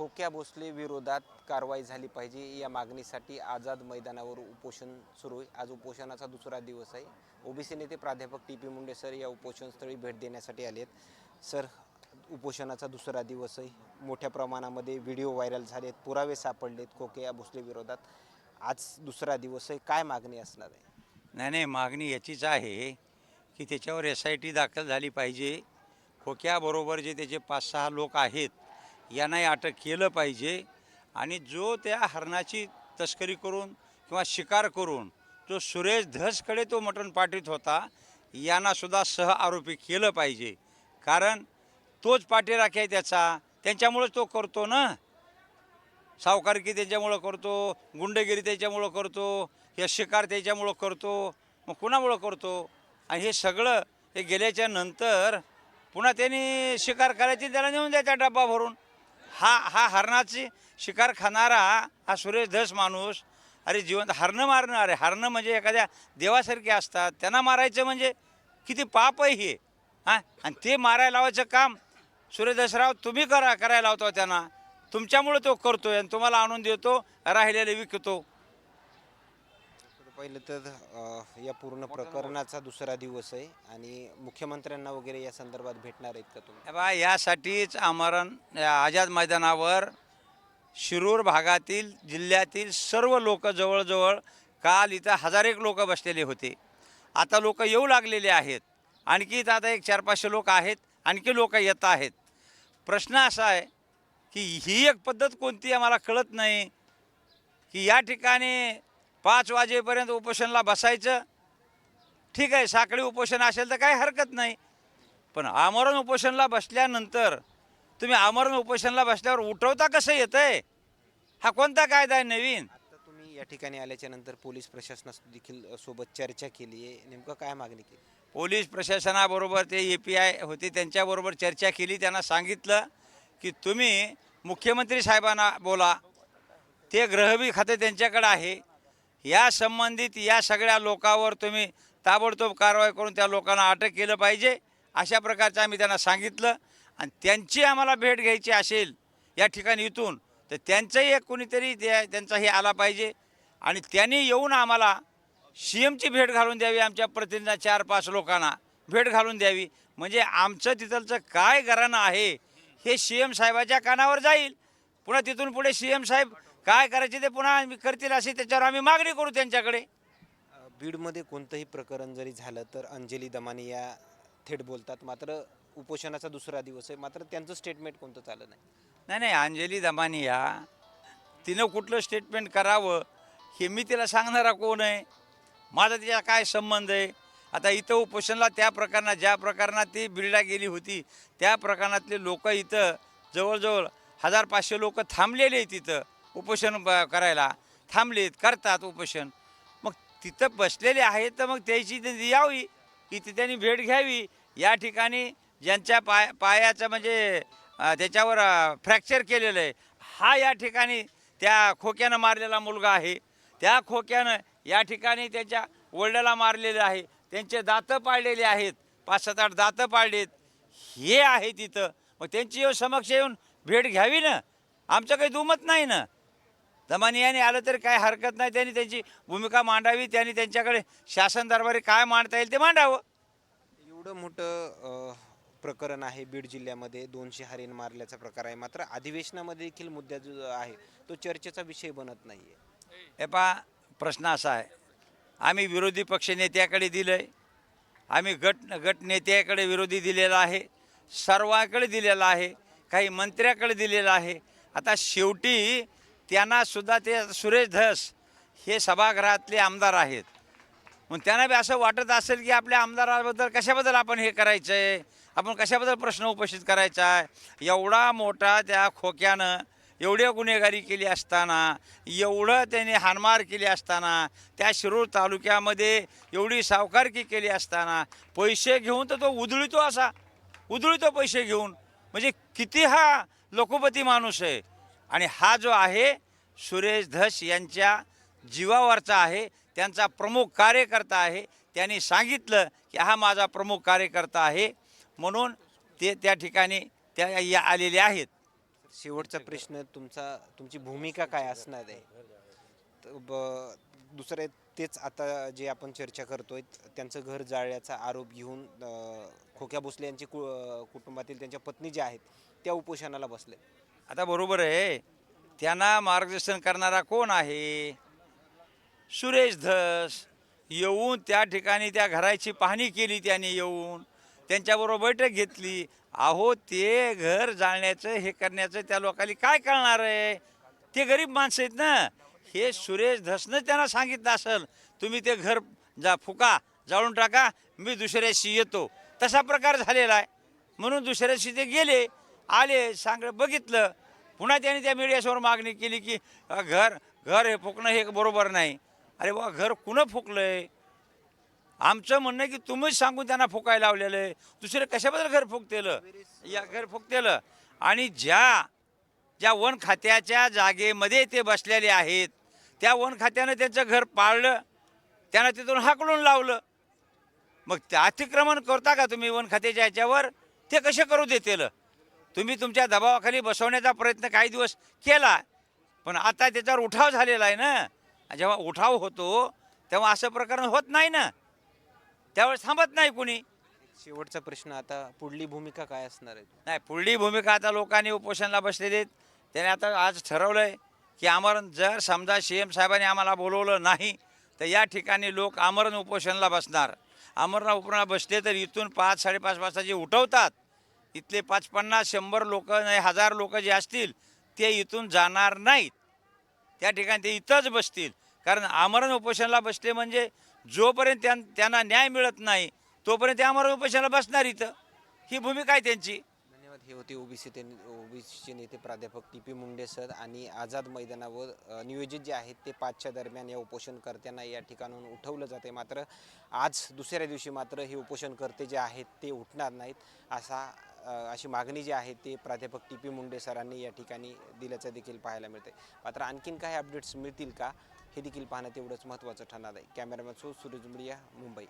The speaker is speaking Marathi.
खोक्या भोसले विरोधात कारवाई झाली पाहिजे या मागणीसाठी आझाद मैदानावर उपोषण सुरू आहे. आज उपोषणाचा दुसरा दिवस आहे. ओबीसी नेते प्राध्यापक टी पी मुंडे सर या उपोषणस्थळी भेट देण्यासाठी आले आहेत सर उपोषणाचा दुसरा दिवस आहे. मोठ्या प्रमाणामध्ये व्हिडिओ व्हायरल झालेत पुरावे सापडलेत खोक्या भोसले विरोधात. आज दुसरा दिवस आहे. काय मागणी असणार आहे? नाही नाही मागणी याचीच आहे की त्याच्यावर एस आय टी दाखल झाली पाहिजे. खोक्याबरोबर जे त्याचे पाच सहा लोक आहेत यांनाही अटक केलं पाहिजे. आणि जो त्या हरणाची तस्करी करून किंवा शिकार करून जो सुरेश धसकडे तो मटण पाठवित होता यांनासुद्धा सह आरोपी केलं पाहिजे. कारण तोच पाठीराखी आहे त्याचा. त्यांच्यामुळंच तो करतो ना? सावकारकी त्याच्यामुळं करतो गुंडगिरी त्याच्यामुळं करतो हे शिकार त्याच्यामुळं करतो मग कुणामुळं करतो? आणि हे सगळं हे गेल्याच्यानंतर पुन्हा त्यांनी शिकार करायची त्याला नेऊन द्यायचा डब्बा भरून. हा हा हरणाची शिकार खाणारा हा सुरेश धस माणूस. अरे जिवंत हरणं मारणं अरे हरणं म्हणजे एखाद्या देवासारखे असतात. त्यांना मारायचं म्हणजे किती पाप आहे हे. हां? आणि ते मारायला लावायचं काम सुरेश तुम्ही करा करायला लावतो त्यांना. तुमच्यामुळे तो करतोय आणि तुम्हाला आणून देतो राहिलेले विकतो. पहिलं तर अ, या पूर्ण प्रकरणाचा दुसरा दिवस आहे आणि मुख्यमंत्र्यांना वगैरे या संदर्भात भेटणार आहेत का तुम्ही? बा यासाठीच आमरण या आझाद मैदानावर शिरूर भागातील जिल्ह्यातील सर्व लोक जवळजवळ काल इथं हजार एक लोक बसलेले होते. आता लोक येऊ लागलेले आहेत. आणखी इथं आता एक चार पाचशे लोक आहेत आणखी लोक येत आहेत. प्रश्न असा आहे की ही एक पद्धत कोणती आहे? मला कळत नाही की या ठिकाणी पाच वाजेपर्यंत उपोषणला बसायचं. ठीक आहे साखळी उपोषण असेल तर काही हरकत नाही. पण आमरण उपोषणला बसल्यानंतर तुम्ही आमरण उपोषणला बसल्यावर उठवता कसं येतं आहे हा कोणता कायदा आहे नवीन? आता तुम्ही या ठिकाणी आल्याच्यानंतर पोलीस प्रशासना देखील सोबत चर्चा केली आहे. नेमकं काय मागणी केली? पोलीस प्रशासनाबरोबर ते ए पी आय होते त्यांच्याबरोबर चर्चा केली त्यांना सांगितलं की तुम्ही मुख्यमंत्री साहेबांना बोला. ते गृहबी खाते त्यांच्याकडे आहे. या संबंधित या सगळ्या लोकांवर तुम्ही ताबडतोब कारवाई करून त्या लोकांना अटक केलं पाहिजे अशा प्रकारचं आम्ही त्यांना सांगितलं. आणि त्यांची आम्हाला भेट घ्यायची असेल या ठिकाणी इथून तर त्यांचंही एक कोणीतरी त्या त्यांचा हे आला पाहिजे. आणि त्यांनी येऊन आम्हाला सी एमची भेट घालून द्यावी आमच्या प्रतिनिधींना चार पाच लोकांना भेट घालून द्यावी. म्हणजे आमचं तिथलचं काय घराणं आहे हे सी एम साहेबाच्या कानावर जाईल. पुन्हा तिथून पुढे सी एम साहेब काय करायचे ते पुन्हा आम्ही करतील अशी त्याच्यावर आम्ही मागणी करू त्यांच्याकडे. अ, बीडमध्ये कोणतंही प्रकरण जरी झालं तर अंजली दमानी या थेट बोलतात. मात्र उपोषणाचा दुसरा दिवस आहे. मात्र त्यांचं स्टेटमेंट कोणतं चाललं नाही? नाही नाही अंजली दमानिया तिनं कुठलं स्टेटमेंट करावं हे मी तिला सांगणारा कोण आहे? माझा तिचा काय संबंध आहे? आता इथं उपोषणला त्या प्रकरणात ज्या प्रकरणात ती बिल्डा गेली होती त्या प्रकरणातले लोक इथं जवळजवळ हजार पाचशे लोक थांबलेले आहेत तिथं उपोषण ब- करायला थांबलेत करतात उपोषण. मग तिथं बसलेले आहेत तर मग त्याची ती यावी इथे त्यांनी भेट घ्यावी. या ठिकाणी ज्यांच्या पाय पायाचं म्हणजे त्याच्यावर फ्रॅक्चर केलेलं आहे हा या ठिकाणी त्या खोक्यानं मारलेला मुलगा आहे. त्या खोक्यानं या ठिकाणी त्याच्या वडिलाला मारलेलं आहे. त्यांचे दातं पाळलेले आहेत पाच सात आठ दातं पाळलेत हे आहे तिथं. मग त्यांची येऊन समक्ष येऊन भेट घ्यावी ना? आमचं काही दुमत नाही ना? दमानी यांनी आलं तरी काय हरकत नाही. त्यांनी त्यांची भूमिका मांडावी त्यांनी त्यांच्याकडे शासन दरबारी काय मांडता येईल ते मांडावं. एवढं मोठं प्रकरण आहे बीड जिल्ह्यामध्ये. दोनशे हरिण मारल्याचा प्रकार आहे. मात्र अधिवेशनामध्ये देखील मुद्दा जो आहे तो चर्चेचा विषय बनत नाही आहे हे पहा प्रश्न असा आहे. आम्ही विरोधी पक्षनेत्याकडे दिलं आहे आम्ही गट गट नेत्याकडे विरोधी दिलेला आहे. सर्वांकडे दिलेला आहे. काही मंत्र्याकडे दिलेला आहे. आता शेवटी त्यांनासुद्धा ते सुरेश धस हे सभागृहातले आमदार आहेत. मग त्यांना बी असं वाटत असेल की आपल्या आमदाराबद्दल कशाबद्दल आपण हे करायचं आहे आपण कशाबद्दल प्रश्न उपस्थित करायचा आहे एवढा मोठा त्या खोक्यानं एवढी गुन्हेगारी केली असताना एवढं त्याने हानमार केली असताना त्या शिरूर तालुक्यामध्ये एवढी सावकारकी केली असताना पैसे घेऊन तर तो उधळतो असा. उधळतो पैसे घेऊन. म्हणजे किती हा लोकोपती माणूस आहे. आणि हा जो आहे सुरेश धस यांच्या जीवावरचा आहे त्यांचा प्रमुख कार्यकर्ता आहे त्यांनी सांगितलं की हा माझा प्रमुख कार्यकर्ता आहे म्हणून ते त्या ठिकाणी त्या या आलेले आहेत. शेवटचा प्रश्न तुमचा तुमची भूमिका काय असणार आहे? ब दुसरे तेच आता जे आपण चर्चा करतोय त्यांचं घर जाळल्याचा आरोप घेऊन खोक्या भोसले यांची कु कुटुंबातील त्यांच्या पत्नी ज्या आहेत त्या उपोषणाला बसल्या आता बरोबर आहे. त्यांना मार्गदर्शन करणारा कोण आहे? सुरेश धस. येऊन त्या ठिकाणी त्या घराची पाहणी केली त्याने येऊन. त्यांच्याबरोबर बैठक घेतली. अहो ते घर जाळण्याचं हे करण्याचं त्या लोकांनी काय कळणार आहे? ते गरीब माणसं आहेत ना. हे सुरेश धसनं त्यांना सांगितलं असेल तुम्ही ते घर जा फुका जाळून टाका मी दुसऱ्याशी येतो. तसा प्रकार झालेला आहे. म्हणून दुसऱ्याशी ते गेले आले सांग बघितलं. पुन्हा त्यांनी त्या मीडियासमोर मागणी केली की घर घर हे फुकणं हे बरोबर नाही. अरे बा घर कुणं फुकलं आहे आमचं म्हणणं आहे की तुम्हीच सांगून त्यांना फुकायला लावलेलं आहे. दुसरे कशाबद्दल घर फुकतेलं? या घर फुकतेलं. आणि ज्या ज्या वन खात्याच्या जागेमध्ये ते बसलेले आहेत त्या वन खात्यानं त्यांचं घर पाळलं त्यांना तिथून हाकलून लावलं. मग ते अतिक्रमण करता का तुम्ही वन खात्याच्या याच्यावर ते कसे करू देतील? तुम्ही तुमच्या दबावाखाली बसवण्याचा प्रयत्न काही दिवस केला पण आता त्याच्यावर उठाव झालेला आहे ना. जेव्हा उठाव होतो तेव्हा असं प्रकरण होत नाही ना. त्यावेळेस थांबत नाही कुणी. शेवटचा प्रश्न आता पुढली भूमिका काय असणार आहे? नाही पुढली भूमिका आता लोकांनी उपोषणाला बसलेले आहेत त्याने आता आज ठरवलं आहे की आमरण जर समजा सी एम साहेबांनी आम्हाला बोलवलं नाही तर या ठिकाणी लोक आमरण उपोषणाला बसणार. आमरण उपोषणाला बसले तर इथून पाच साडेपाच वाजता जे उठवतात इथले पाच पन्नास शंभर लोक नाही हजार लोक जे असतील ते इथून जाणार नाहीत. त्या ठिकाणी ते इथंच बसतील. कारण आमरण उपोषणाला बसले म्हणजे जोपर्यंत त्यां त्यांना न्याय मिळत नाही तोपर्यंत ते आमरण उपोषणाला बसणार इथं. ही भूमिका आहे त्यांची. हे होते ओबीसी ते ओबीसीचे नेते प्राध्यापक टी पी मुंडे सर आणि आझाद मैदानावर नियोजित जे आहेत ते पाचच्या दरम्यान या उपोषणकर्त्यांना या ठिकाणाहून उठवलं जाते मात्र आज दुसऱ्या दिवशी मात्र हे उपोषणकर्ते जे आहेत ते उठणार नाहीत असा अशी मागणी जी आहे ते प्राध्यापक टी पी मुंडे सरांनी या ठिकाणी दिल्याचं देखील पाहायला मिळते मात्र आणखीन काही अपडेट्स मिळतील का हे देखील पाहणं तेवढंच महत्त्वाचं ठरणार आहे. कॅमेरामॅन सो सूरज मुडिया मुंबई.